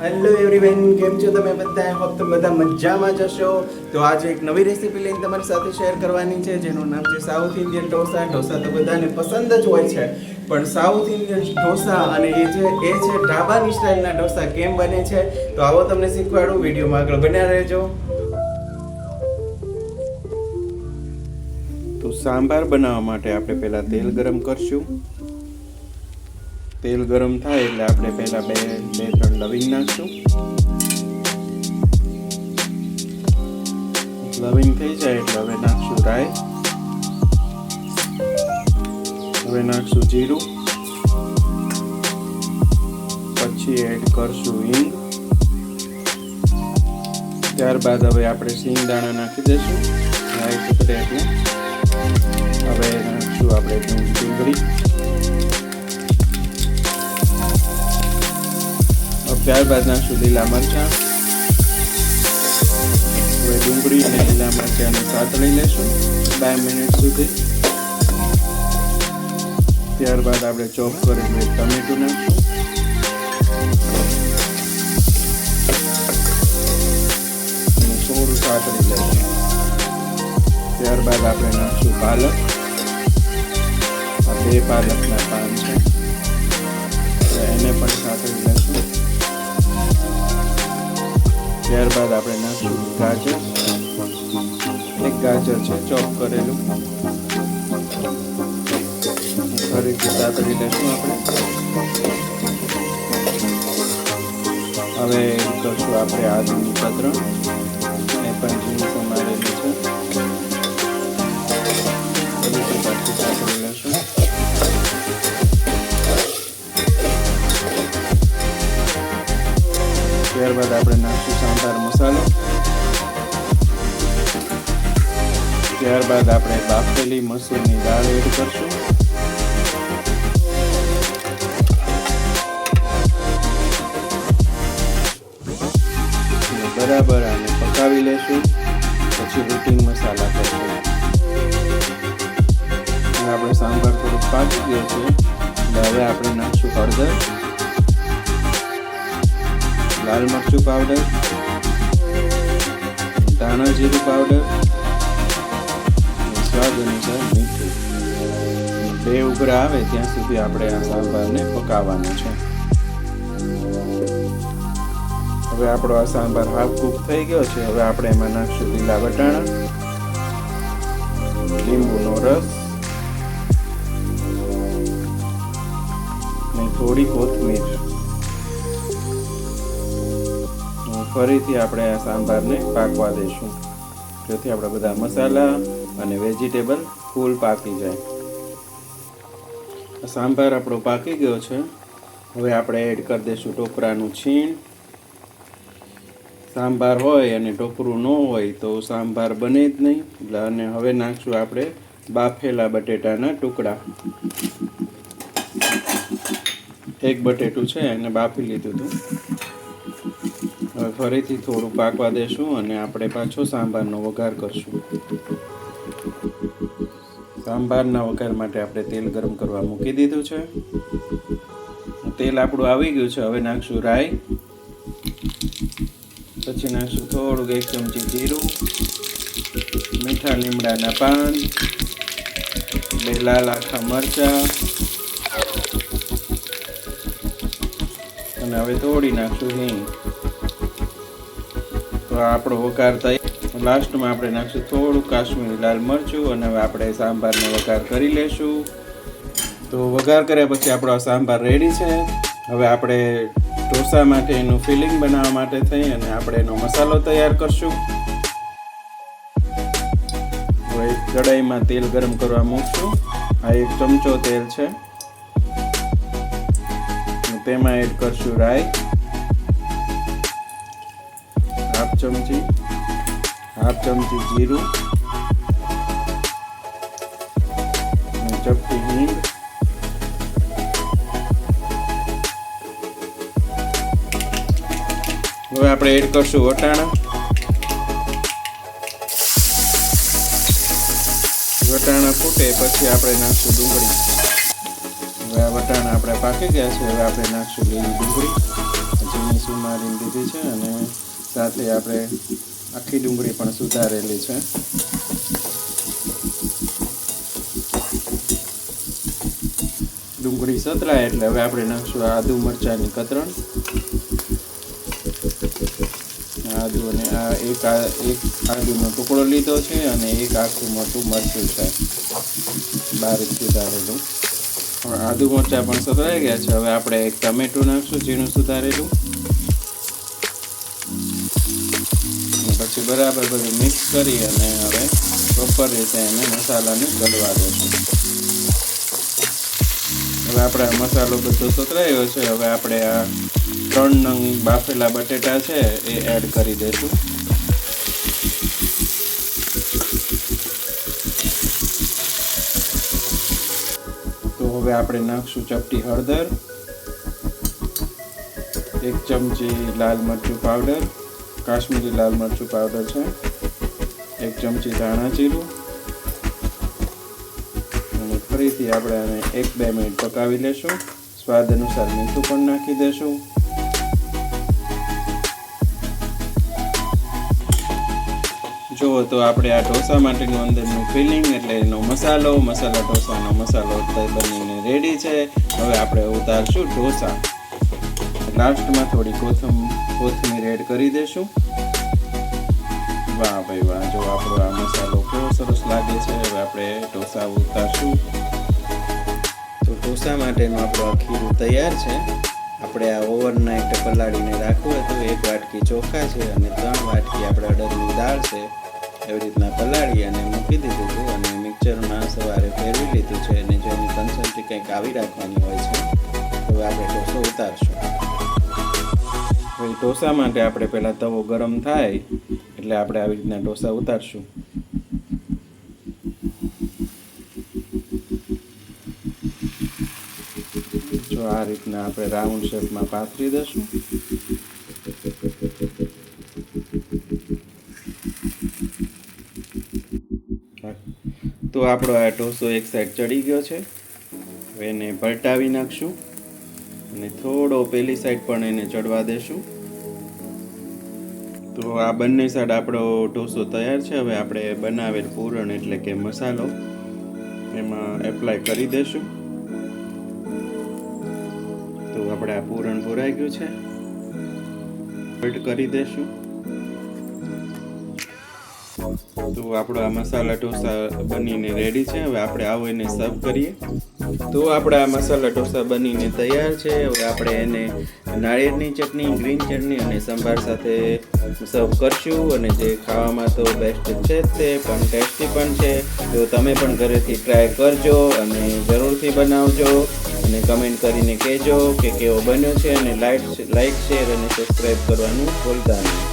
Hello everyone કેમ છો તમે બધા? હોપ તમે બધા મજામાં જશો તો આજે એક નવી રેસીપી લઈને તમારી સાથે શેર કરવાની છે, જેનું નામ છે સાઉથ ઇન્ડિયન ઢોસા. ઢોસા તો બધાને પસંદ જ હોય છે. પણ સાઉથ ઇન્ડિયન ઢોસા અને એ જે, એ છે ઢાબાની સ્ટાઇલના ઢોસા કેમ બને છે? તો આવો તમને શીખવાડું. વિડીયોમાં આગળ બન્યા રહેજો. તો સાંભાર બનાવવા માટે આપણે પહેલાં તેલ ગરમ કરશું. તેલ ગરમ થાય એટલે આપણે પહેલા બે બે, ત્રણ લવિંગ નાખશું. લવિંગ થઈ જાય એટલે હવે નાખશું રાઈ. હવે નાખશું જીરું. પછી એડ કરશું હિંગ. ત્યારબાદ હવે આપણે સિંગ દાણા નાખી દઈશું. રાઈ ઉતરે એટલે. હવે નાખશું આપણે ડુંગળી. ત્યારબાદ સુધી મરચાં? હવે ડુંગળી અને લીલા મરચાંને સાતળી લેશું બે મિનિટ સુધી. ત્યારબાદ આપણે ચોપ કરેલું ટમેટું નાખશું. થોડું સાતળી લેશું. ત્યારબાદ આપણે નાખશું પાલક. આ બે પાલકના પાન છે. એને પણ સાતળી લેશું. ત્યારબાદ આપણે નાખશું ગાજર. એક ગાજર છે, ચોપ કરેલું. ફરીથી સાતળી લઈશું આપણે. હવે કરશું આપણે આદુની પાત્ર એ પણ ઝીણું સમારેલું છે. ફરીથી પાછું સાતળી ત્યારબાદ આપણે નાખશું સાંભાર મસાલો. ત્યારબાદ આપણે બાફેલી મસૂરની દાળ એડ કરશું. બરાબર આને પકાવી લેશું. પછી રૂટિંગ મસાલા કરશું. આપણે સાંભાર થોડુંક પાકી ગયો છે. હવે આપણે નાખશું હળદર. લાલ મરચું પાવડર ધાણા જીરું પાવડર સ્વાદ અનુસાર મીઠું. બે ઉભરા આવે ત્યાં સુધી આપણે આ સાંભારને પકાવવાનો છે. હવે આપણો આ સાંભાર હાફ કૂક થઈ ગયો છે. હવે આપણે એમાં નાખશું લીલા વટાણા, લીંબુનો રસ થોડી કોથમીર. ફરીથી આપણે આ સાંભારને પાકવા દઈશું. જેથી આપણા બધા મસાલા અને વેજીટેબલ ફૂલ પાકી જાય. સાંભાર આપણો પાકી ગયો છે. હવે આપણે એડ કરી દઈશું ટોપરાનું છીણ. સાંભાર હોય અને ટોપરું ન હોય તો સાંભાર બને જ નહીં. એટલે અને હવે નાખશું આપણે બાફેલા બટેટાના ટુકડા. એક બટેટું છે, એને બાફી લીધું હતું. હવે ફરીથી થોડું પાકવા દેશું અને આપણે પાછો સાંભારનો વઘાર કરશું. સાંભારના વઘાર માટે આપણે તેલ ગરમ કરવા મૂકી દીધું છે. તેલ આપણું આવી ગયું છે. હવે નાખશું રાઈ. પછી નાખશું થોડુંક એક ચમચી જીરું, મીઠા લીમડાના પાન, બે લાલ આખા મરચાં અને હવે થોડી નાખશું હિંગ. તો આપણો વઘાર થઈ. લાસ્ટમાં આપણે નાખશું થોડું કાશ્મીરી લાલ મરચું અને હવે આપણે સાંભારનો વઘાર કરી લેશું. તો વઘાર કર્યા પછી આપણો સાંભાર રેડી છે. હવે આપણે ઢોસા માટે એનું ફિલિંગ બનાવવા માટે થઈ અને આપણે એનો મસાલો તૈયાર કરશું. એક કઢાઈમાં તેલ ગરમ કરવા મૂકશું. આ એક ચમચો તેલ છે. તેમાં એડ કરશું રાઈ. ચમચી, હાફ ચમચી જીરું ચપટી હિંગ. હવે આપણે એડ કરશું વટાણા. વટાણા ફૂટે પછી આપણે નાખશું ડુંગળી. હવે આ વટાણા આપણે પાકી ગયા છે, હવે આપણે નાખશું લીલી ડુંગળી. જેની સુમારીને દીધી છે અને સાથે આપણે આખી ડુંગળી પણ સુધારેલી છે. ડુંગળી સતરાય એટલે હવે આપણે નાખશું આદુ મરચાંની કતરણ. આદુ અને આ એક એક આદુનો ટુકડો લીધો છે અને એક આખું મોટું મરચું છે. બારીક સુધારેલું. પણ આદુ મરચાં પણ સતરાઈ ગયા છે. હવે આપણે એક ટમેટું નાખશું, ઝીણું સુધારેલું. બરાબર બધું મિક્સ કરી અને હવે પ્રોપર રીતે એને મસાલાને ગળવા દઈશું હવે આપણે આ મસાલો બધો સતરાયો છે. હવે આપણે આ ત્રણ નંગ બાફેલા બટેટા છે એ એડ કરી દઈશું તો હવે આપણે નાખશું ચપટી હળદર, એક ચમચી લાલ મરચું પાવડર કાશ્મીરી લાલ મરચું પાવડર છે, એક ચમચી ધાણા જીરું, અને ફરીથી આપણે આને એક બે મિનિટ પકાવી લેશું. સ્વાદ અનુસાર મીઠું પણ નાખી દેશું. જુઓ તો આપણે આ ઢોસા માટેનું અંદરનું ફિલિંગ એટલે એનો મસાલો, મસાલા ઢોસાનો મસાલો બનીને રેડી છે. હવે આપણે ઉતારશું ઢોસા. લાસ્ટમાં થોડી કોથમ, કોથમીર એડ કરી દેશું. વાહ ભાઈ વાહ, જો આપણો આ મસાલો કેવો સરસ લાગે છે, હવે આપણે ઢોસા ઉતારશું. તો ઢોસા માટેનું આપણું ખીરું તૈયાર છે. આપણે આ ઓવરનાઇટ પલાળીને રાખવું હતું એક વાટકી ચોખા છે અને ત્રણ વાટકી આપણે અડદની દાળ છે. એવી રીતના પલાળી અને મૂકી દીધું હતું અને મિક્સરમાં સવારે ફેરવી લીધું છે અને જો એની કન્સલ્ટી કંઈક આવી રાખવાની હોય છે, તો આપણે ઢોસો ઉતારશું. હવે ઢોસા માટે આપણે પહેલાં તવો ગરમ થાય, એટલે આપણે આવી રીતના ઢોસા ઉતારશું. જો આ રીતના આપણે રાઉન્ડ શેપમાં પાથરી દઈશું. તો આપણો આ ઢોસો એક સાઈડ ચડી ગયો છે. એને પલટાવી નાખશું. અને થોડો પેલી સાઈડ પણ એને ચડવા દેશું. તો આ બંને સાઈડ આપણો ઢોસો તૈયાર છે. હવે આપણે બનાવેલ પૂરણ એટલે કે મસાલો, એમાં એપ્લાય કરી દેશું. તો આપણે આ પૂરણ પૂરાઈ ગયું છે. ફોલ્ડ કરી દેશું. તો આપણો આ મસાલા ઢોસા બનીને રેડી છે. હવે આપણે આવો એને સર્વ કરીએ. તો આપણા મસાલા ઢોસા બનીને તૈયાર છે. હવે આપણે એને નાળિયેરની ચટણી, ગ્રીન ચટણી અને સંભાર સાથે સર્વ કરશું. અને જે ખાવામાં તો બેસ્ટ છે તે પણ ટેસ્ટી પણ છે. તો તમે પણ ઘરેથી ટ્રાય કરજો અને જરૂરથી બનાવજો. અને કમેન્ટ કરીને કહેજો કે કેવો બન્યો છે. અને લાઈક લાઈક શેર અને સબસ્ક્રાઈબ કરવાનું ભૂલતા નહીં.